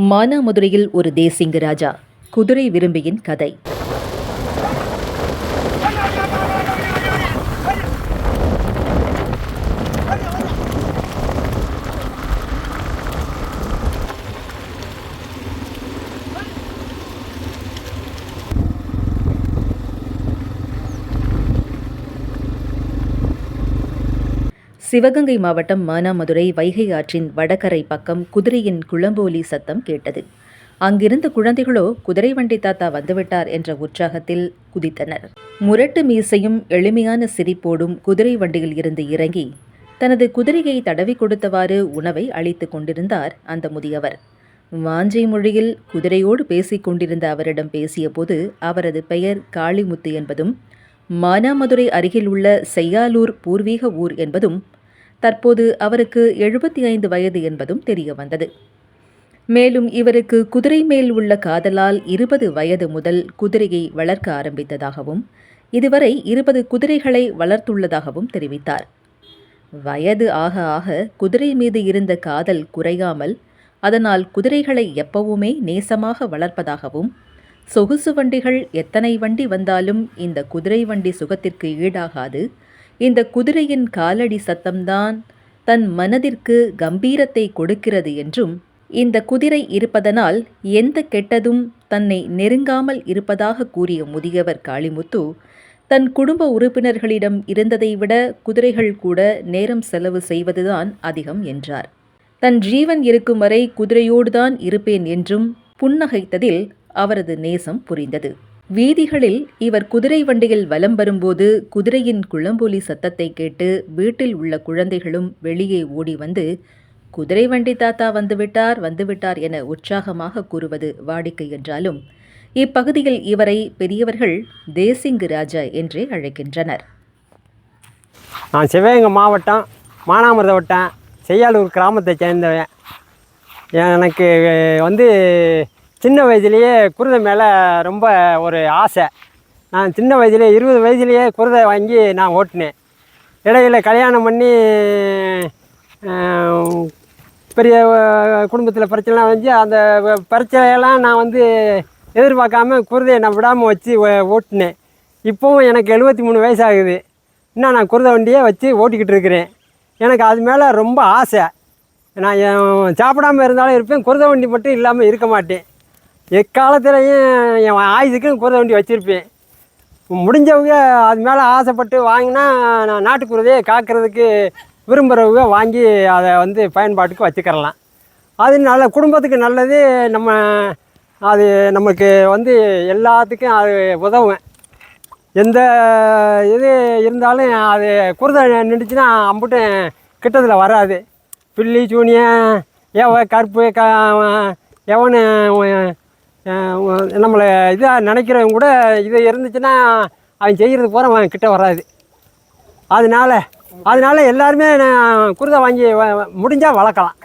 மானாமதுரையில் ஒரு தேசிங்க ராஜா. குதிரை விரும்பியின் கதை. சிவகங்கை மாவட்டம் மானாமதுரை வைகை ஆற்றின் வடகரை பக்கம் குதிரையின் குளம்போலி சத்தம் கேட்டது. அங்கிருந்த குழந்தைகளோ குதிரை வண்டி தாத்தா வந்துவிட்டார் என்ற உற்சாகத்தில் குதித்தனர். முரட்டு மீசையும் எளிமையான சிரிப்போடும் குதிரை வண்டியில் இருந்து இறங்கி தனது குதிரையை தடவி கொடுத்தவாறு உணவை அளித்து கொண்டிருந்தார் அந்த முதியவர். வாஞ்சை மொழியில் குதிரையோடு பேசிக் கொண்டிருந்த அவரிடம் பேசியபோது அவரது பெயர் காளிமுத்து என்பதும் மானாமதுரை அருகில் உள்ள செய்யாலூர் பூர்வீக ஊர் என்பதும் தற்போது அவருக்கு எழுபத்தி ஐந்து வயது என்பதும் தெரிய வந்தது மேலும் இவருக்கு குதிரை மேல் உள்ள காதலால் இருபது வயது முதல் குதிரையை வளர்க்க ஆரம்பித்ததாகவும் இதுவரை இருபது குதிரைகளை வளர்த்துள்ளதாகவும் தெரிவித்தார். வயது ஆக ஆக குதிரை மீது இருந்த காதல் குறையாமல் அதனால் குதிரைகளை எப்பவுமே நேசமாக வளர்ப்பதாகவும் சொகுசு வண்டிகள் எத்தனை வண்டி வந்தாலும் இந்த குதிரை வண்டி சுகத்திற்கு ஈடாகாது இந்த குதிரையின் காலடி சத்தம்தான் தன் மனதிற்கு கம்பீரத்தை கொடுக்கிறது என்றும் இந்த குதிரை இருப்பதனால் எந்த கெட்டதும் தன்னை நெருங்காமல் இருப்பதாக கூறிய முதியவர் காளிமுத்து தன் குடும்ப உறுப்பினர்களிடம் இருந்ததை விட குதிரைகள் கூட நேரம் செலவு செய்வதுதான் அதிகம் என்றார். தன் ஜீவன் இருக்கும் வரை குதிரையோடுதான் இருப்பேன் என்றும் புன்னகைத்ததில் அவரது நேசம் புரிந்தது. வீதிகளில் இவர் குதிரை வண்டியில் வலம் வரும்போது குதிரையின் குளம்பொலி சத்தத்தை கேட்டு வீட்டில் உள்ள குழந்தைகளும் வெளியே ஓடி வந்து குதிரை வண்டி தாத்தா வந்துவிட்டார் வந்துவிட்டார் என உற்சாகமாக கூறுவது வாடிக்கை என்றாலும் இப்பகுதியில் இவரை பெரியவர்கள் தேசிங்கு ராஜா என்றே அழைக்கின்றனர். நான் சிவகங்கை மாவட்டம் மானாமிரத வட்டம் செய்யாலூர் கிராமத்தை சேர்ந்தவன். எனக்கு வந்து சின்ன வயதுலேயே குருதை மேலே ரொம்ப ஒரு ஆசை. நான் சின்ன வயதிலே இருபது வயதுலேயே குருதை வாங்கி நான் ஓட்டினேன். இடையில் கல்யாணம் பண்ணி பெரிய குடும்பத்தில் பிரச்சனைலாம் வந்து அந்த பிரச்சனையெல்லாம் நான் வந்து எதிர்பார்க்காம குருதையை நான் விடாமல் வச்சு ஓட்டினேன். இப்போவும் எனக்கு எழுபத்தி மூணு வயசாகுது. இன்னும் நான் குருதை வண்டியே வச்சு ஓட்டிக்கிட்டு இருக்கிறேன். எனக்கு அது மேலே ரொம்ப ஆசை. நான் சாப்பிடாமல் சாப்பிடாம இருந்தாலும் இருப்பேன். குருதை வண்டி மட்டும் இல்லாமல் இருக்க மாட்டேன். எக்காலத்துலேயும் என் ஆயுதுக்கும் குருதை வண்டி வச்சுருப்பேன். முடிஞ்சவங்க அது மேலே ஆசைப்பட்டு வாங்கினா நான் நாட்டுக்குருதையை காக்கிறதுக்கு விரும்புகிறவங்க வாங்கி அதை வந்து பயன்பாட்டுக்கு வச்சுக்கிறலாம். அது நல்ல குடும்பத்துக்கு நல்லது நம்ம அது நமக்கு வந்து எல்லாத்துக்கும் அது உதவும். எந்த இது இருந்தாலும் அது குருதை நின்றுச்சுன்னா அம்புட்டும் கிட்டத்தில் வராது. பில்லி சூனியம் ஏவ கருப்பு க எவனு நம்மளை இதாக நினைக்கிறவங்க கூட இது இருந்துச்சுன்னா அவன் செய்கிறது பூரா அவன் கிட்ட வராது. அதனால அதனால எல்லாருமே நான் குருதை வாங்கி முடிஞ்சால் வளர்க்கலாம்.